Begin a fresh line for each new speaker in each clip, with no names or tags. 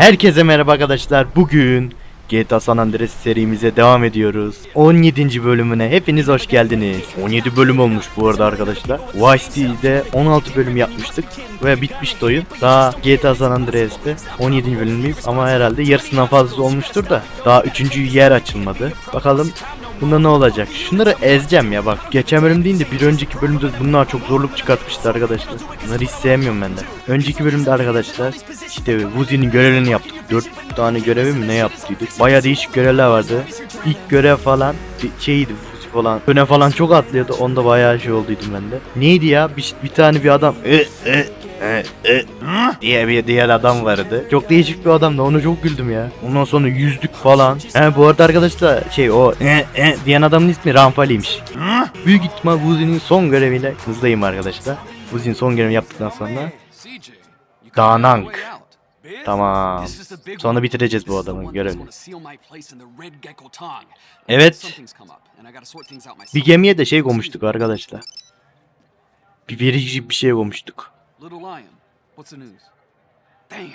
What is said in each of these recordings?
Herkese merhaba arkadaşlar. Bugün GTA San Andreas serimize devam ediyoruz. 17. bölümüne hepiniz hoş geldiniz. 17 bölüm olmuş bu arada arkadaşlar. Vice City'de 16 bölüm yapmıştık ve bitmişti oyun. Daha GTA San Andreas'te 17. bölümdeyiz ama herhalde yarısından fazla olmuştur da daha 3. yer açılmadı. Bakalım Bunda ne olacak? Şunları ezeceğim ya bak. Geçen bölüm değil de bir önceki bölümde bunlar çok zorluk çıkartmıştı arkadaşlar. Bunları hiç sevmiyorum ben de. Önceki bölümde arkadaşlar işte Vuzi'nin görevlerini yaptık. 4 tane görevi mi ne yaptıydık? Baya değişik görevler vardı. İlk görev falan şeydi falan. Öne falan çok atlıyordu. Onda bayağı şey olduydum ben de. Neydi ya? Bir, bir tane bir adam e, e, e, e, diye bir diğer adam vardı. Çok değişik bir adamdı. Ona çok güldüm ya. Ondan sonra yüzdük falan. He bu arada arkadaşlar şey o e, e, diyen adamın ismi Ramfali'ymiş. Büyük ihtimal Vuzi'nin son göreviyle hızlıyım arkadaşlar. Vuzi'nin son görevini yaptıktan sonra Danank. Tamam. Sonra bitireceğiz bu adamın görevini. Evet. Bir gemiye de şey koymuştuk arkadaşlar. Bir verici bir şey koymuştuk.
Little Lion, what's the news? Damn.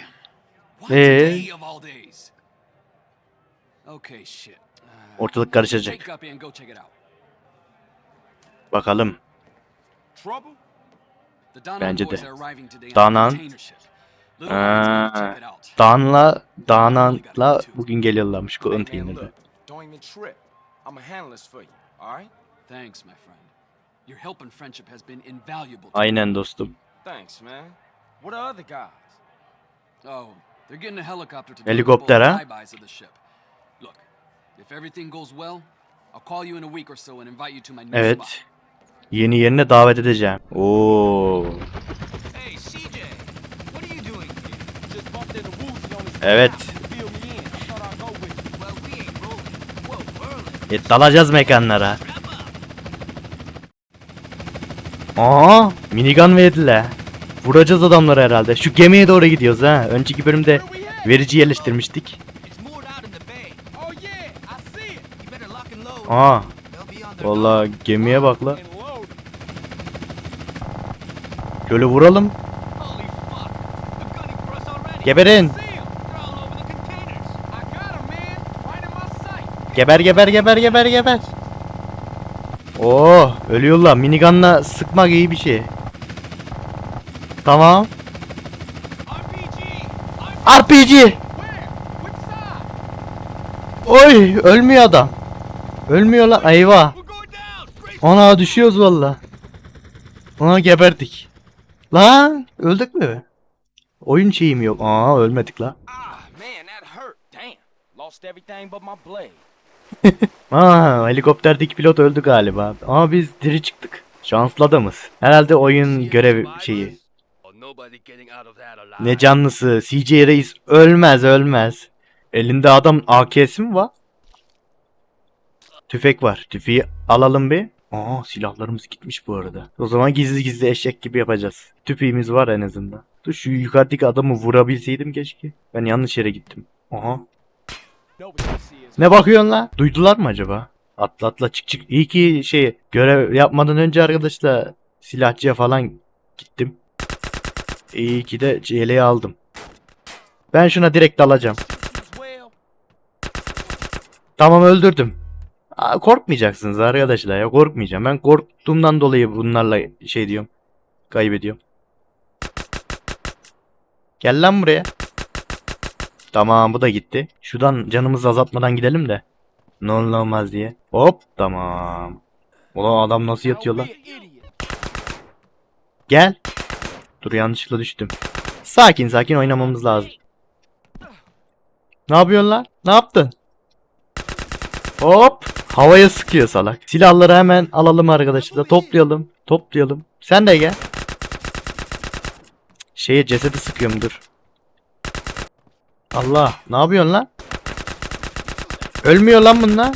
What
Ee?
day of all days? Okay, shit. Uh,
Ortalık karışacak.
Take copy and go check it out.
Bakalım.
Trouble? The Danan
Bence
boys
de.
are arriving today on
Danan.
out.
Danla, Danan'la bugün geliyorlarmış
Hey, man,
konteyner'da.
look, don't even trip. I'm a handless for you, all right?
Thanks, my friend. Your help and friendship has been invaluable. to me.
Aynen dostum.
Thanks, man. What are other guys?
Oh, they're getting a helicopter to
Helikopter, ha?
flybys of the ship. Look, if everything goes well, I'll call you in a week or so and invite you to my new spot.
Evet. Yeni yerine davet edeceğim. Oo.
Hey, CJ, what are you doing here?
Just bumped into Woozy on his
Evet.
way out. Fill me in. I thought I'd go with you.
Well, we ain't rolling. Whoa, Merlin.
E, dalacağız mekanlara.
Wrap up.
Aa, minigun verdiler. Vuracağız adamları herhalde. Şu gemiye doğru gidiyoruz ha. Önceki bölümde verici yerleştirmiştik. Aa, vallahi gemiye bak la. Şöyle vuralım. Geberin. Geber geber geber geber geber. Oo, ölüyorlar. Minigunla sıkmak iyi bir şey. Tamam.
RPG.
RPG. Oy, ölmüyor adam. Ölmüyor lan. Eyvah. Ana düşüyoruz valla. Ona geberdik. Lan öldük mü? Oyun şeyim yok. Aa ölmedik la.
Ah, man, that hurt. Damn. Lost everything but my blade.
Aa helikopterdeki pilot öldü galiba. Ama biz diri çıktık. Şanslı adamız. Herhalde oyun görev şeyi. Ne canlısı. CJ Reis ölmez ölmez. Elinde adam AK'si mi var? Tüfek var. Tüfeği alalım bir. Aa silahlarımız gitmiş bu arada. O zaman gizli gizli eşek gibi yapacağız. Tüfeğimiz var en azından. Dur şu yukarıdaki adamı vurabilseydim keşke. Ben yanlış yere gittim. Aha.
Nobody can see us.
Ne bakıyorsun la? Duydular mı acaba? Atla atla çık çık. İyi ki şey görev yapmadan önce arkadaşlar silahçıya falan gittim. İyi ki de yeleği aldım. Ben şuna direkt dalacağım. Tamam öldürdüm. Aa, korkmayacaksınız arkadaşlar ya korkmayacağım. Ben korktuğumdan dolayı bunlarla şey diyorum. Kaybediyorum. Gel lan buraya. Tamam bu da gitti. Şuradan canımızı azaltmadan gidelim de. Ne olmaz diye. Hop tamam. Ulan adam nasıl yatıyor lan? Gel. Dur yanlışlıkla düştüm. Sakin sakin oynamamız lazım. Ne yapıyorsun lan? Ne yaptın? Hop. Havaya sıkıyor salak. Silahları hemen alalım arkadaşlar. Toplayalım. Toplayalım. Sen de gel. Şeye cesedi sıkıyorum dur. Allah. Ne yapıyorsun lan? Ölmüyor lan bunlar.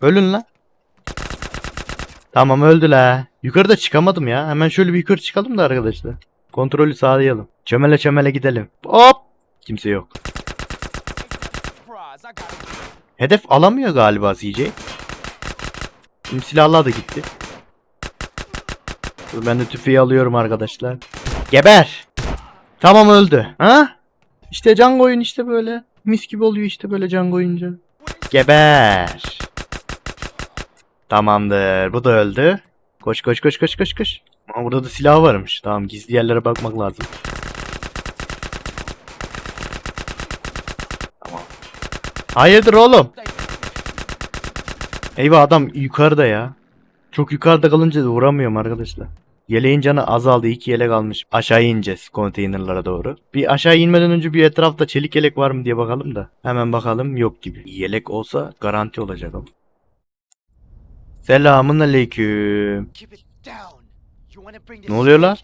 Ölün lan. Tamam öldü la. Yukarıda çıkamadım ya. Hemen şöyle bir yukarı çıkalım da arkadaşlar. Kontrolü sağlayalım. Çömele çömele gidelim. Hop. Kimse yok. Hedef alamıyor galiba CJ. Şimdi silahlar da gitti. Ben de tüfeği alıyorum arkadaşlar. Geber. Tamam öldü. Ha? İşte can koyun işte böyle. Mis gibi oluyor işte böyle can koyunca. Geber. Tamamdır. Bu da öldü. Koş koş koş koş koş koş. Ama burada da silah varmış. Tamam gizli yerlere bakmak lazım. Tamam. Hayırdır oğlum? Eyvah adam yukarıda ya. Çok yukarıda kalınca da vuramıyorum arkadaşlar. Yeleğin canı azaldı. iki yelek almış. Aşağı ineceğiz konteynerlara doğru. Bir aşağı inmeden önce bir etrafta çelik yelek var mı diye bakalım da. Hemen bakalım yok gibi. Yelek olsa garanti olacak ama. Selamun aleyküm. Ne oluyor lan?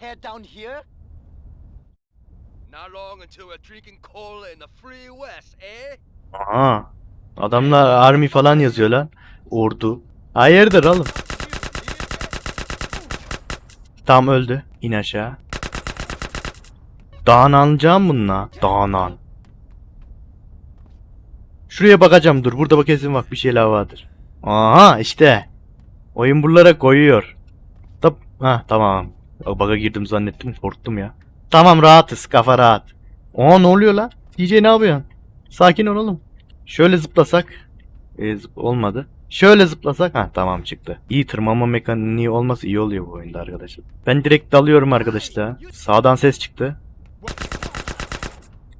west, eh?
Aha. Adamlar army falan yazıyor lan. Ordu. Hayırdır oğlum? Tam öldü. İn aşağı. Dağın alacağım bununla. Dağınan. Şuraya bakacağım dur. Burada bak kesin bak bir şeyler vardır. Aha işte. Oyun buralara koyuyor. Tab ha tamam. Baga girdim zannettim. Korktum ya. Tamam rahatız. Kafa rahat. Aa ne oluyor lan? DJ ne yapıyorsun? Sakin ol oğlum. Şöyle zıplasak. E, zıp- olmadı. Şöyle zıplasak. Ha tamam çıktı. İyi tırmanma mekaniği olması iyi oluyor bu oyunda arkadaşlar. Ben direkt dalıyorum arkadaşlar. Sağdan ses çıktı.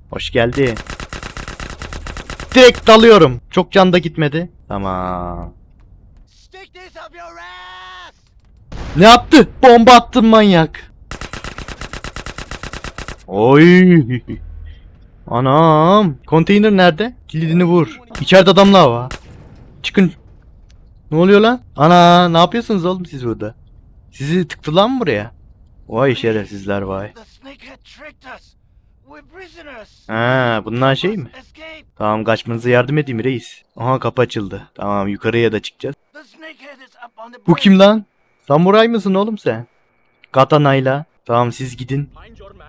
Hoş geldi. Direkt dalıyorum. Çok can da gitmedi. Tamam. Ne yaptı? Bomba attın manyak. Oy. Anam. Konteyner nerede? Kilidini vur. İçeride adamlar var. Çıkın. Ne oluyor lan? Ana ne yapıyorsunuz oğlum siz burada? Sizi tıktılar mı buraya? Vay şerefsizler vay. Ha bunlar şey mi? Tamam kaçmanıza yardım edeyim reis. Aha kapı açıldı. Tamam yukarıya da çıkacağız. Bu kim lan? Samuray mısın oğlum sen? Katanayla. Tamam siz gidin. May canım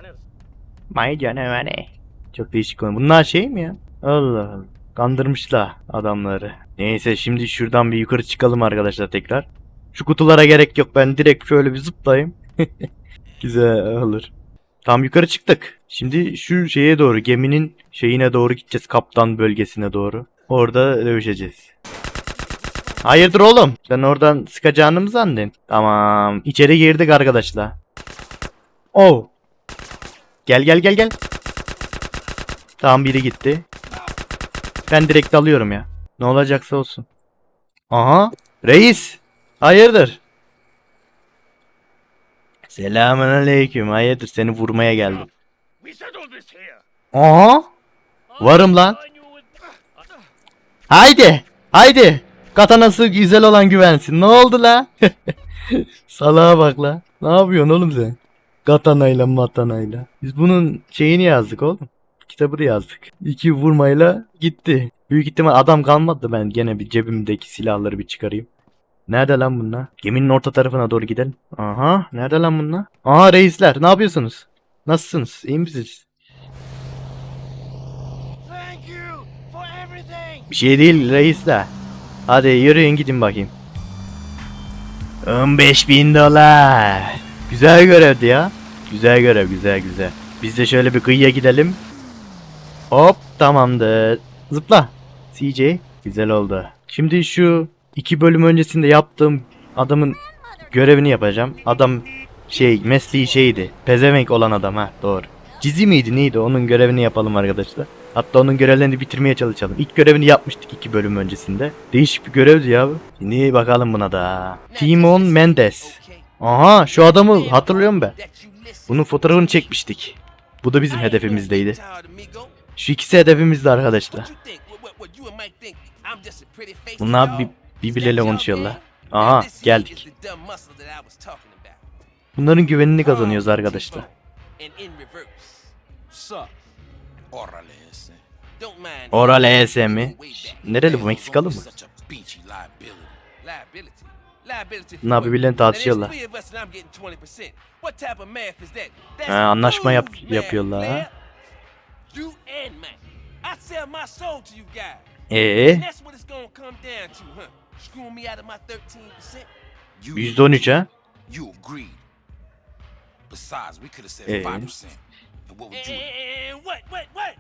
Çok değişik konu. Bunlar şey mi ya? Allah Allah. Kandırmışlar adamları. Neyse şimdi şuradan bir yukarı çıkalım arkadaşlar tekrar. Şu kutulara gerek yok. Ben direkt şöyle bir zıplayayım. Güzel olur. Tam yukarı çıktık. Şimdi şu şeye doğru geminin şeyine doğru gideceğiz. Kaptan bölgesine doğru. Orada dövüşeceğiz. Hayırdır oğlum? Sen oradan sıkacağını mı zannedin? Tamam. İçeri girdik arkadaşlar. Oh. Gel gel gel gel. Tamam biri gitti. Ben direkt alıyorum ya. Ne olacaksa olsun. Aha. Reis. Hayırdır? Selamun aleyküm. Hayırdır seni vurmaya geldim. Aha. Varım lan. Haydi. Haydi. Katanası güzel olan güvensin. Ne oldu la? Salağa bak la. Ne yapıyorsun oğlum sen? Katanayla matanayla. Biz bunun şeyini yazdık oğlum. Kitabını yazdık. İki vurmayla gitti. Büyük ihtimal adam kalmadı ben gene bir cebimdeki silahları bir çıkarayım. Nerede lan bunlar? Geminin orta tarafına doğru gidelim. Aha, nerede lan bunlar? Aha reisler, ne yapıyorsunuz? Nasılsınız? İyi misiniz? Bir şey değil reisler. Hadi yürüyün gidin bakayım. 15 bin dolar. Güzel görevdi ya. Güzel görev güzel güzel. Biz de şöyle bir kıyıya gidelim. Hop tamamdır. Zıpla. CJ. Güzel oldu. Şimdi şu iki bölüm öncesinde yaptığım adamın görevini yapacağım. Adam şey mesleği şeydi. Pezevenk olan adam ha doğru. Cizi miydi neydi onun görevini yapalım arkadaşlar. Hatta onun görevlerini bitirmeye çalışalım. İlk görevini yapmıştık iki bölüm öncesinde. Değişik bir görevdi ya bu. Şimdi bakalım buna da. Timon Mendes. Aha şu adamı hatırlıyorum ben. Bunun fotoğrafını çekmiştik. Bu da bizim hedefimizdeydi. Şu ikisi hedefimizdi arkadaşlar. Bunlar bir, birbirleriyle konuşuyorlar. Aha geldik. Bunların güvenini kazanıyoruz arkadaşlar. Oral ES mi? Nereli bu Meksikalı mı? Bunlar birbirlerini tartışıyorlar. Ha, anlaşma yap yapıyorlar ha.
You and Mac. I sell my soul to you guys.
Ee,
And that's what it's gonna come down to, huh? Screwing me out of my 13%?
%13 ha.
You agreed. Besides, we could have said
Eh.
5%. And what would you
And what, what, what?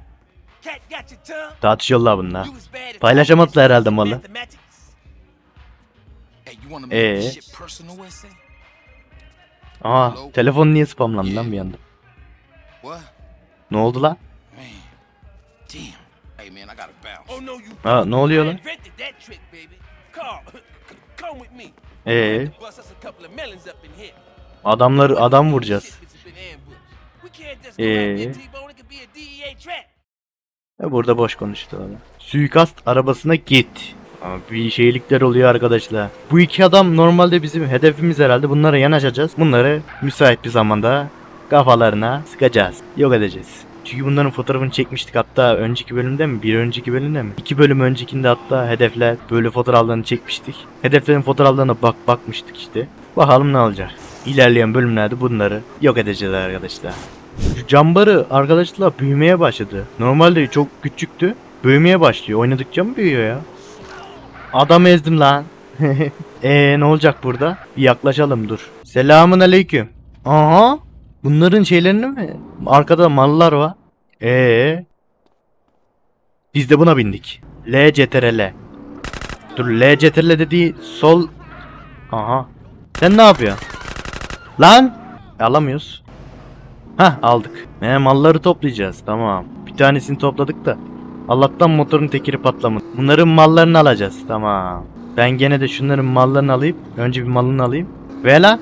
Cat got your tongue?
Tartışıyorlar bunlar.
You
Paylaşamadılar herhalde malı.
you
Ee?
this shit personal, Wesley?
Aa telefon niye spamlandı lan bir anda?
What?
Ne oldu lan?
Damn. Hey, man, I gotta bounce.
Oh no, you
Ha ne oluyor lan?
invented that trick, baby. Carl, come with me.
Ee
Bust us a couple of melons up in here.
adamları adam vuracağız. Ee? Ya burada boş konuştu adam. Suikast arabasına git. Aa, Bir şeylikler oluyor arkadaşlar. Bu iki adam normalde bizim hedefimiz herhalde. Bunlara yanaşacağız. Bunları müsait bir zamanda kafalarına sıkacağız. Yok edeceğiz. Çünkü bunların fotoğrafını çekmiştik hatta önceki bölümde mi? Bir önceki bölümde mi? İki bölüm öncekinde hatta hedefler böyle fotoğraflarını çekmiştik. Hedeflerin fotoğraflarına bak bakmıştık işte. Bakalım ne olacak. İlerleyen bölümlerde bunları yok edeceğiz arkadaşlar. Şu cambarı arkadaşlar büyümeye başladı. Normalde çok küçüktü. Büyümeye başlıyor. Oynadıkça mı büyüyor ya? Adam ezdim lan. Eee ne olacak burada? Bir yaklaşalım dur. Selamun aleyküm. Aha. Bunların şeylerini mi? Arkada mallar var. Ee. Biz de buna bindik. L CTRL. Dur L CTRL dediği sol. Aha. Sen ne yapıyorsun? Lan. Alamıyoruz. Hah aldık. He malları toplayacağız. Tamam. Bir tanesini topladık da. Allah'tan motorun tekeri patlamadı. Bunların mallarını alacağız. Tamam. Ben gene de şunların mallarını alayım. Önce bir malını alayım. Ve lan.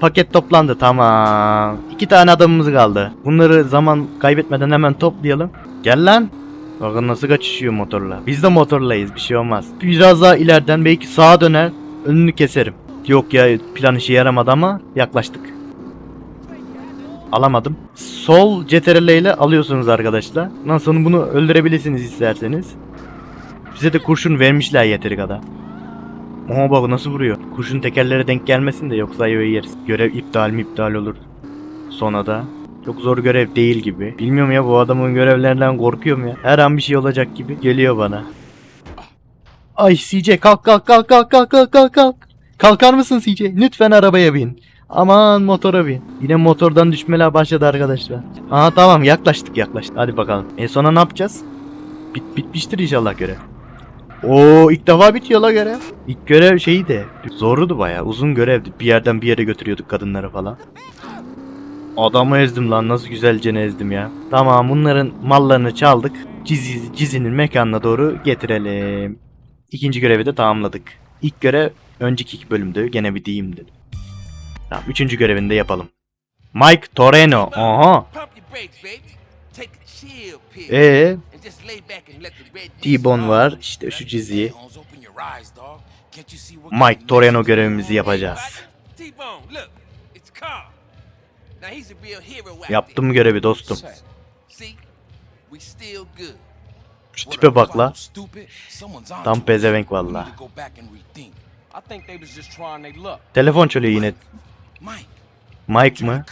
Paket toplandı. Tamam. İki tane adamımız kaldı. Bunları zaman kaybetmeden hemen toplayalım. Gel lan. Bakın nasıl kaçışıyor motorla. Biz de motorlayız. Bir şey olmaz. Biraz daha ileriden belki sağa döner. Önünü keserim. Yok ya plan işe yaramadı ama yaklaştık. Alamadım. Sol CTRL ile alıyorsunuz arkadaşlar. Ondan sonra bunu öldürebilirsiniz isterseniz. Bize de kurşun vermişler yeteri kadar. Oha bak nasıl vuruyor. Kurşun tekerlere denk gelmesin de yoksa ayvayı yeriz. Görev iptal mi iptal olur. Sonra da. Çok zor görev değil gibi. Bilmiyorum ya bu adamın görevlerinden korkuyorum ya. Her an bir şey olacak gibi geliyor bana. Ay CJ kalk kalk kalk kalk kalk kalk kalk kalk. Kalkar mısın CJ? Lütfen arabaya bin. Aman motora bin. Yine motordan düşmeler başladı arkadaşlar. Aha tamam yaklaştık yaklaştık. Hadi bakalım. En sona ne yapacağız? Bit bitmiştir inşallah görev. Oo ilk defa bitiyor la görev. İlk görev şeyi de zordu bayağı. Uzun görevdi. Bir yerden bir yere götürüyorduk kadınları falan. Adamı ezdim lan nasıl güzelce ezdim ya. Tamam bunların mallarını çaldık. Cizi, Cizi'nin mekanına doğru getirelim. İkinci görevi de tamamladık. İlk görev önceki iki bölümdü. Gene bir diyeyim dedim. Tamam üçüncü görevini de yapalım. Mike Toreno. Aha. Ee, T-Bone var. İşte şu
cizi.
Mike Toreno görevimizi yapacağız. Yaptım görevi dostum. Şu tipe bak la. Tam pezevenk valla. Telefon çalıyor yine.
Mike
mı?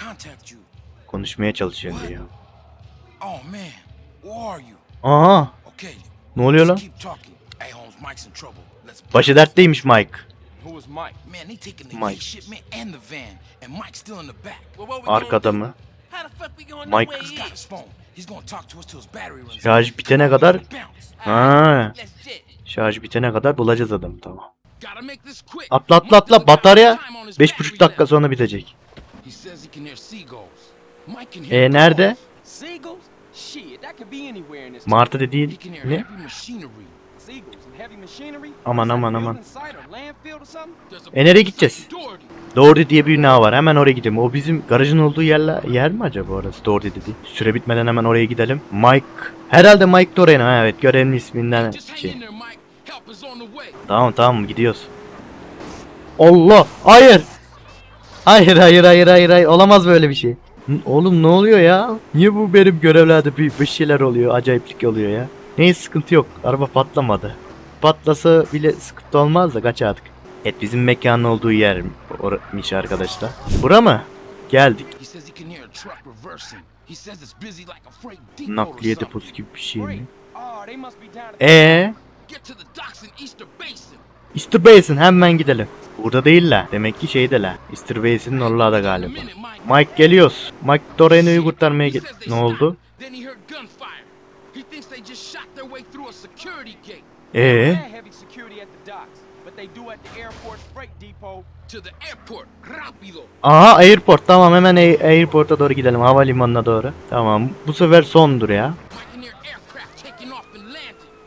Konuşmaya çalışıyorum diyor.
Oh man, who are you?
Aha. Ne oluyor lan? Başı dertteymiş Mike.
Mike.
Arkada mı? Mike. Şarj bitene kadar ha. Şarj bitene kadar bulacağız adamı tamam. Atla atla atla batarya 5,5 dakika sonra bitecek. E
ee,
nerede? Martı
dediği
ne? Aman aman aman. E nereye gideceğiz?
Doherty
diye bir bina var. Hemen oraya gidelim. O bizim garajın olduğu yerle, yer mi acaba orası? Doherty dedi. Süre bitmeden hemen oraya gidelim. Mike. Herhalde Mike Doran. Ha, evet görevli isminden. Şey. Tamam tamam gidiyoruz. Allah. Hayır. Hayır hayır hayır hayır hayır. Olamaz böyle bir şey. Oğlum ne oluyor ya? Niye bu benim görevlerde bir, bir şeyler oluyor? Acayiplik oluyor ya. Neyse sıkıntı yok. Araba patlamadı. Patlasa bile sıkıntı olmaz da kaçardık. Evet bizim mekanın olduğu yer oraymış arkadaşlar. Bura mı? Geldik. Nakliye deposu gibi bir şey mi?
Oh,
İstirbeyesin hemen gidelim. Burada değiller. Demek ki şeydeler. İstirbeyesin'in oralarda galiba.
Mike
geliyoruz. Mike Doreno'yu kurtarmaya
gel...
Ne oldu? Ee? Aha airport tamam hemen airport'a doğru gidelim havalimanına doğru. Tamam bu sefer sondur ya.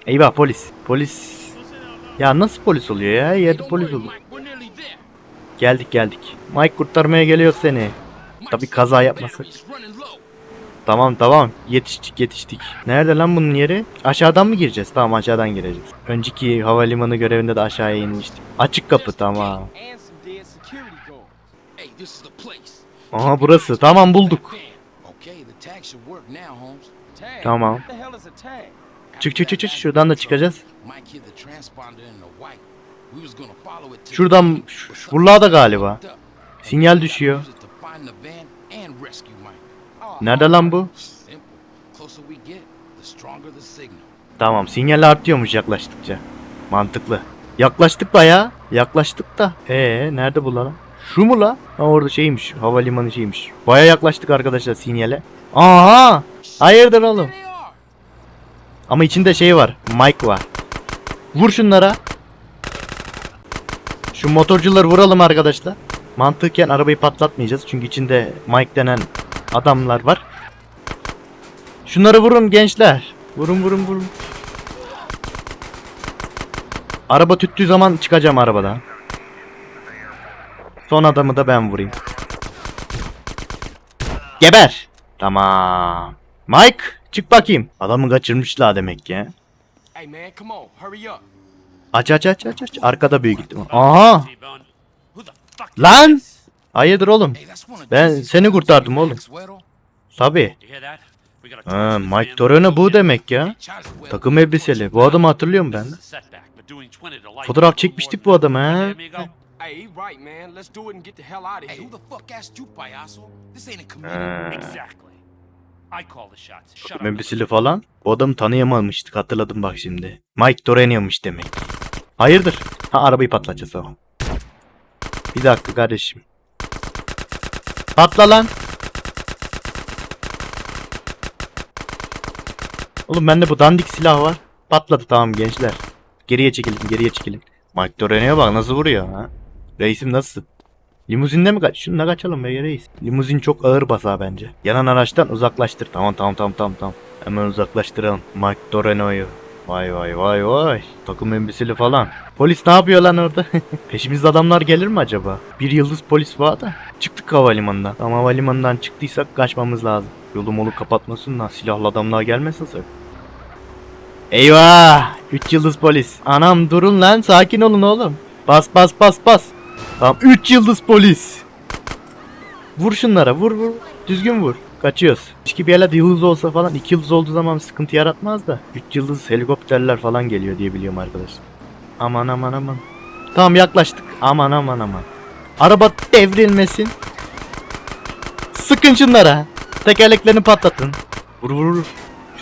Eyvah polis. Polis ya nasıl polis oluyor ya? Yerde polis
there.
Geldik geldik. Mike kurtarmaya geliyor seni.
Said
kaza yapmasak. Tamam tamam. Yetiştik yetiştik. Nerede lan bunun yeri? Aşağıdan mı gireceğiz? Tamam aşağıdan gireceğiz. Önceki havalimanı görevinde de aşağıya inmiştik. Açık kapı tamam. Aha burası. Tamam bulduk. Tamam. Çık çık çık çık şuradan da çıkacağız. Şuradan şu- şu- buralarda galiba. Sinyal düşüyor.
Oh,
Nerede lan bu? Tamam sinyal artıyormuş yaklaştıkça. Mantıklı. Yaklaştık baya. Yaklaştık da. Ee nerede bu lan? Şu mu la? Ha orada şeymiş. Havalimanı şeymiş. Baya yaklaştık arkadaşlar sinyale. Aha! Hayırdır oğlum? Ama içinde şey var. Mike var. Vur şunlara. Şu motorcuları vuralım arkadaşlar. Mantıken arabayı patlatmayacağız. Çünkü içinde Mike denen adamlar var. Şunları vurun gençler. Vurun vurun vurun. Araba tüttüğü zaman çıkacağım arabadan. Son adamı da ben vurayım. Geber. Tamam. Mike çık bakayım. Adamı kaçırmışlar demek ya. Aç aç aç aç aç. Arkada büyük ihtimal. Aha. Lan. Hayırdır oğlum? Ben seni kurtardım oğlum. Tabi. Ha, Mike. Torino bu demek ya. Takım elbiseli. Bu adamı hatırlıyorum ben.
This is a setback, but doing 20 to life
Fotoğraf çekmiştik bu adamı ha.
Hey,
right, man. Let's do it and get the hell out of
Hey,
here.
who the fuck asked you, payaso? This ain't a committee.
Ha.
Exactly.
Elbiseli falan. Bu adamı tanıyamamıştık hatırladım bak şimdi. Mike Torino'ymuş demek. Hayırdır? Ha arabayı patlatacağız tamam. Bir dakika kardeşim. Patla lan. Oğlum bende bu dandik silah var. Patladı tamam gençler. Geriye çekilin geriye çekilin. Mike Torino'ya bak nasıl vuruyor ha. Reisim nasıl? Limuzinde mi kaç? Şununla kaçalım be reis. Limuzin çok ağır basa bence. Yanan araçtan uzaklaştır. Tamam tamam tamam tamam tamam. Hemen uzaklaştıralım. Mike Torino'yu. Vay vay vay vay. Takım elbiseli falan. Polis ne yapıyor lan orada? Peşimizde adamlar gelir mi acaba? Bir yıldız polis var da. Çıktık havalimanından. Tam havalimanından çıktıysak kaçmamız lazım. Yolu molu kapatmasın lan. Silahlı adamlar gelmesin sakın. Eyvah! 3 yıldız polis. Anam durun lan sakin olun oğlum. Bas bas bas bas. Tamam 3 yıldız polis. Vur şunlara vur vur. Düzgün vur. Kaçıyoruz. Başka bir yerlerde yıldız olsa falan 2 yıldız olduğu zaman sıkıntı yaratmaz da. 3 yıldız helikopterler falan geliyor diye biliyorum arkadaşlar. Aman aman aman. Tamam yaklaştık. Aman aman aman. Araba devrilmesin. Sıkın şunlara. Tekerleklerini patlatın. Vur vur vur.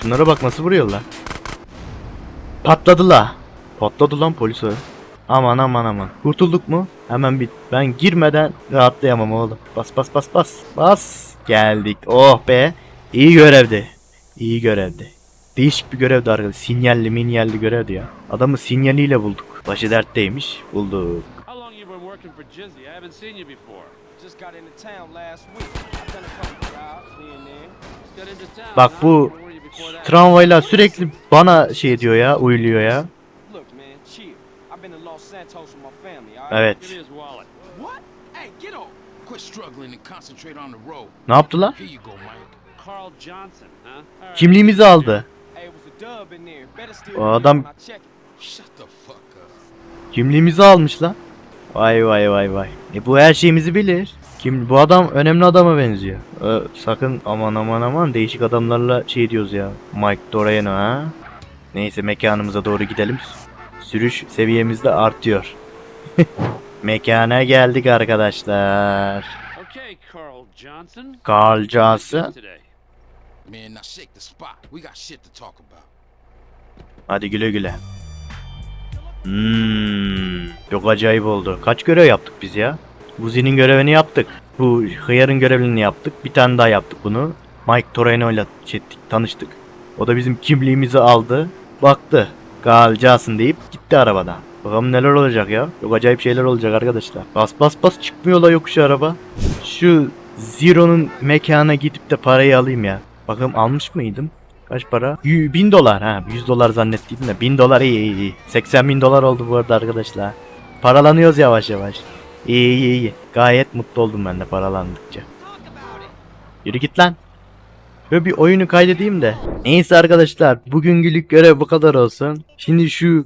Şunlara bak nasıl vuruyorlar. Patladı la. Patladı lan polis o. Aman aman aman. Kurtulduk mu? Hemen bit. Ben girmeden rahatlayamam oğlum. Bas bas bas bas. Bas. Geldik. Oh be. İyi görevdi. İyi görevdi. Değişik bir görevdi arkadaş. Sinyalli minyalli görevdi ya. Adamı sinyaliyle bulduk. Başı dertteymiş. Bulduk. Bak bu tramvayla sürekli bana şey diyor ya. Uyuluyor ya.
Road.
Ne yaptılar?
Here you go, Mike.
Carl Johnson, huh? All right.
Kimliğimizi aldı.
Hey, it was a dub in there. Better still
O adam-. Kimliğimizi almış lan. Vay vay vay vay. E bu her şeyimizi bilir. Kim bu adam önemli adama benziyor. Ee, sakın aman aman aman değişik adamlarla şey diyoruz ya. Mike Doreno ha. Neyse mekanımıza doğru gidelim. Sürüş seviyemiz de artıyor. Mekana geldik arkadaşlar.
Okay, Carl Johnson.
Carl
What are you
Johnson.
doing today?
Man, now shake the spot. We got shit to talk about.
Hadi güle güle. Hmm, çok acayip oldu. Kaç görev yaptık biz ya? Buzi'nin görevini yaptık. Bu Hıyar'ın görevini yaptık. Bir tane daha yaptık bunu. Mike Toreno ile çettik, tanıştık. O da bizim kimliğimizi aldı. Baktı. Kalcasın deyip gitti arabadan. Bakalım neler olacak ya. Çok acayip şeyler olacak arkadaşlar. Bas bas bas çıkmıyor la yokuş araba. Şu Zero'nun mekana gidip de parayı alayım ya. Bakalım almış mıydım? Kaç para? 1000 dolar ha. 100 dolar zannettiydim de 1000 dolar iyi iyi iyi. 80 bin dolar oldu bu arada arkadaşlar. Paralanıyoruz yavaş yavaş. İyi iyi iyi. Gayet mutlu oldum ben de paralandıkça. Yürü git lan. Böyle bir oyunu kaydedeyim de. Neyse arkadaşlar bugünkülük görev bu kadar olsun. Şimdi şu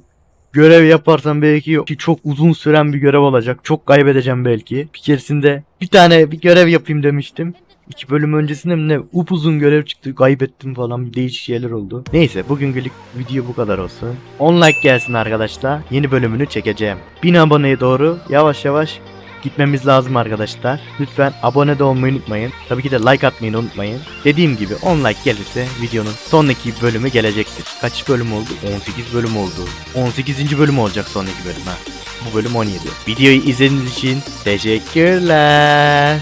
görev yaparsam belki ki çok uzun süren bir görev olacak. Çok kaybedeceğim belki. Bir keresinde bir tane bir görev yapayım demiştim. İki bölüm öncesinde mi ne upuzun görev çıktı kaybettim falan değişik şeyler oldu. Neyse bugünkülük video bu kadar olsun. 10 like gelsin arkadaşlar. Yeni bölümünü çekeceğim. 1000 aboneye doğru yavaş yavaş gitmemiz lazım arkadaşlar. Lütfen abone de olmayı unutmayın. Tabii ki de like atmayı unutmayın. Dediğim gibi 10 like gelirse videonun sonraki bölümü gelecektir. Kaç bölüm oldu? 18 bölüm oldu. 18. bölüm olacak sonraki bölüm ha. Bu bölüm 17. Videoyu izlediğiniz için teşekkürler.